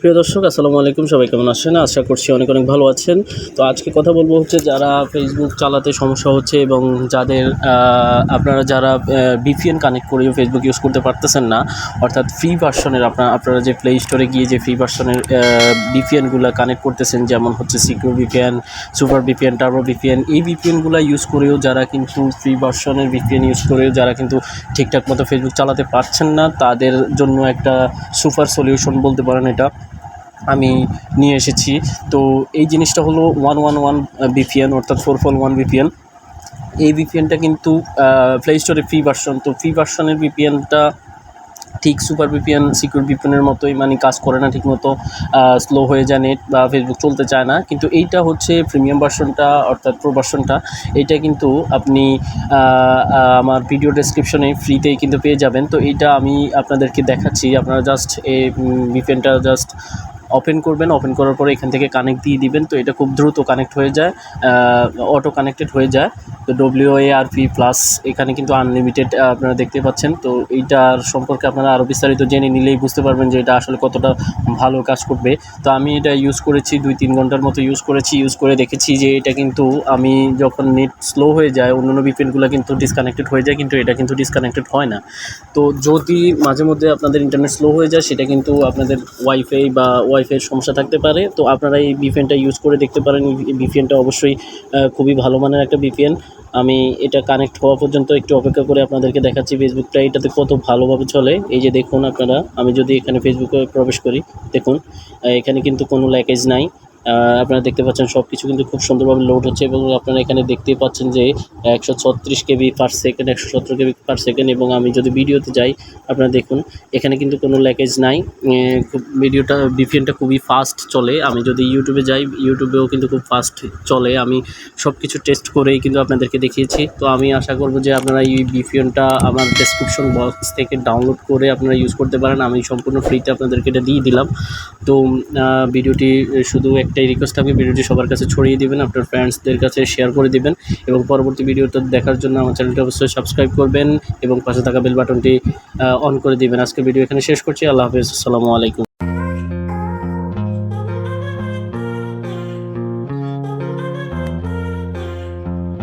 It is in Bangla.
প্রিয় দর্শক, আসসালামু আলাইকুম। সবাই কেমন আছেন? আশা করছি অনেক অনেক ভালো আছেন। তো আজকে কথা বলব হচ্ছে যারা ফেসবুক চালাতে সমস্যা হচ্ছে এবং যাদের আপনারা যারা বিপিএন কানেক্ট করে ফেসবুক ইউজ করতে পারতেছেন না, অর্থাৎ ফ্রি ভার্সনের আপনার, আপনারা যে প্লে স্টোরে গিয়ে যে ফ্রি ভার্সনের বিপিএনগুলো কানেক্ট করতেছেন, যেমন হচ্ছে secure VPN super VPN turbo VPN এই বিপিএনগুলো ইউজ করেও যারা কিন্তু ফ্রি ভার্সনের বিপিএন ইউজ করেও যারা কিন্তু ঠিকঠাক মতো ফেসবুক চালাতে পারছেন না, তাদের জন্য একটা সুপার সলিউশন বলতে পারেন এটা। আমি নিয়ে এসেছি। তো এই জিনিসটা হলো ওয়ান ওয়ান ওয়ান বিপিএন অর্থাৎ ফোর ফোর ওয়ান বিপিএন এই বিপিএনটা কিন্তু প্লে স্টোরে ফ্রি ভার্সন তো ফ্রি ভার্সনের বিপিএনটা ঠিক সুপার বিপিএন সিকিউর বিপিএনের মতোই মানে কাজ করে না ঠিকমতো স্লো হয়ে যায় নেট বা ফেসবুক চলতে চায় না। কিন্তু এইটা হচ্ছে প্রিমিয়াম ভার্সনটা অর্থাৎ প্রো ভার্সনটা এইটা কিন্তু আপনি আমার ভিডিও ডেসক্রিপশনে ফ্রিতেই কিন্তু পেয়ে যাবেন। তো এইটা আমি আপনাদেরকে দেখাচ্ছি। আপনারা জাস্ট এই বিপিএনটা জাস্ট ওপেন করবেন ওপেন করার পরে এখান থেকে কানেক্ট দিয়ে দিবেন। তো এটা খুব দ্রুত কানেক্ট হয়ে যায় অটো কানেক্টেড হয়ে যায়। তো W A R P plus এখানে কিন্তু আনলিমিটেড আপনারা দেখতে পাচ্ছেন। তো এইটার সম্পর্কে আপনারা আরও বিস্তারিত জেনে নিলেই বুঝতে পারবেন যে এটা আসলে কতটা ভালো কাজ করবে। তো আমি এটা ইউজ করেছি, দুই তিন ঘণ্টার মতো ইউজ করেছি ইউজ করে দেখেছি যে এটা কিন্তু আমি যখন নেট স্লো হয়ে যায়, অন্যান্য বিপিএনগুলো কিন্তু ডিসকানেক্টেড হয়ে যায়, কিন্তু এটা কিন্তু ডিসকানেক্টেড হয় না। তো যদি মাঝে মধ্যে আপনাদের ইন্টারনেট স্লো হয়ে যায়, সেটা কিন্তু আপনাদের ওয়াইফাই বা ওয়াইফাইয়ের সমস্যা থাকতে পারে, তো আপনারা এই বিপিএনটা ইউজ করে দেখতে পারেন। বিপিএনটা অবশ্যই খুবই ভালো মানের একটা বিপিএন আমি এটা কানেক্ট হওয়া পর্যন্ত একটু অপেক্ষা করে আপনাদেরকে দেখাচ্ছি ফেসবুকটা এটাতে কত ভালোভাবে চলে। এই যে দেখুন আপনারা, আমি যদি এখানে ফেসবুকে প্রবেশ করি, দেখুন এখানে কিন্তু কোনো ল্যাকেজ নাই। আপনারা দেখতে পাচ্ছেন সব কিছু কিন্তু খুব সুন্দরভাবে লোড হচ্ছে এবং আপনারা এখানে দেখতেই পাচ্ছেন যে একশো ছত্রিশ কেবি পার সেকেন্ড একশো সতেরো কেবি পার সেকেন্ড এবং আমি যদি ভিডিওতে যাই, আপনারা দেখুন, এখানে কিন্তু কোনো ল্যাকেজ নাই। খুব ভিডিওটা বিপিএনটা খুবই ফাস্ট চলে। আমি যদি ইউটিউবে যাই ইউটিউবেও কিন্তু খুব ফাস্ট চলে। আমি সব কিছু টেস্ট করেই কিন্তু আপনাদেরকে দেখিয়েছি। তো আমি আশা করব যে আপনারা এই বিপিএনটা আমার ডেসক্রিপশন বক্স থেকে ডাউনলোড করে আপনারা ইউজ করতে পারেন। আমি সম্পূর্ণ ফ্রিতে আপনাদেরকে এটা দিয়ে দিলাম। তো ভিডিওটি শুধু একটাই রিকোয়েস্ট থাকবে। ভিডিওটি সবার কাছে ছড়িয়ে দিবেন, আপনার ফ্রেন্ডসদের কাছে শেয়ার করে দিবেন এবং পরবর্তী ভিডিওটা দেখার জন্য আমার চ্যানেলটি অবশ্যই সাবস্ক্রাইব করবেন এবং পাশে থাকা বেল বাটনটি অন করে দিবেন। আজকে ভিডিও এখানে শেষ করছি। আল্লাহ হাফিজ। আসসালামু আলাইকুম।